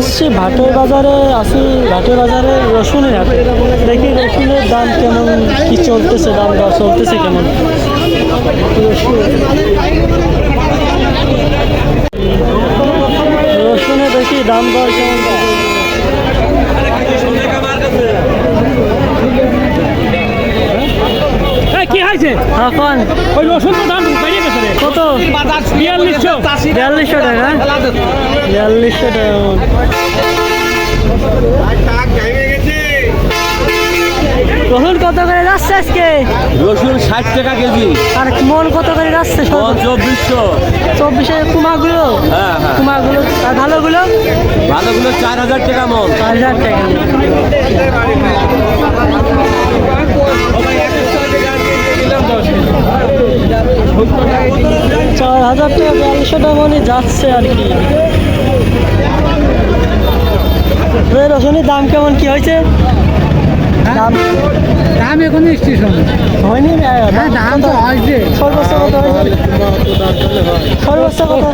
আসছি ভাটের বাজারে আসি ভাটের বাজারে রসুনের হাটে। দেখি রসুনের দাম কেমন কি চলতেছে দাম দর চলতেছে কেমন? রসুন দেখি দাম দর কেমন। কি হয়েছে? এখন ওই রসুন তো দাম বিয়াল্লিশশো। বিয়াল্লিশশো টাকা? বিয়াল্লিশশো টাকা রসুন কত করে যাচ্ছে আজকে? রসুন ষাট টাকা কেজি। আর মন কত করে যাচ্ছে চব্বিশশো। চব্বিশে কুমাগুলো? হ্যাঁ হ্যাঁ। কুমাগুলো আর ভালোগুলো? ভালোগুলো চার হাজার টাকা মন চার হাজার টাকা। চার হাজার টাকা বিয়াল্লিশশো টাকা মনে যাচ্ছে আর কি। রসুনের দাম কেমন কি হয়েছে? দাম দাম এখন স্টেশন। হয়নি? হ্যাঁ দাম তো হয়েছে। সর্বোচ্চ কত সর্বোচ্চ কত?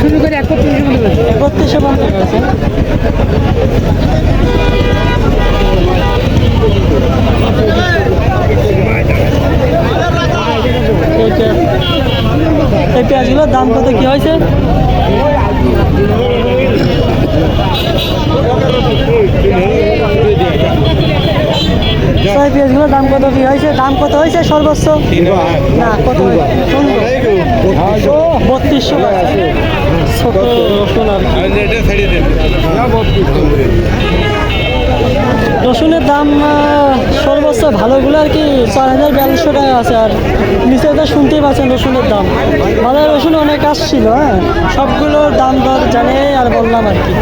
শুরু করে একত্রিশ একত্রিশশো পঞ্চাশ হয়েছে এইটা এই পেঁয়াজগুলোর দাম কত, কি হয়েছে? পেঁয়াজগুলোর দাম কত, কি হয়েছে? দাম কত হয়েছে সর্বোচ্চ? না, কত বত্রিশশো। ছোট রসুন আর রসুনের দাম সর্বোচ্চ ভালোগুলো আর কি চার হাজার বিয়াল্লিশশো টাকা আছে আর নিচে তো শুনতেই পাচ্ছেন রসুনের দাম। বাজারে রসুন অনেক আসছিল হ্যাঁ? সবগুলোর দাম দর জানে আর বললাম আর কি।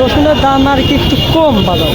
রসুনের দাম আর কি একটু কম বাজার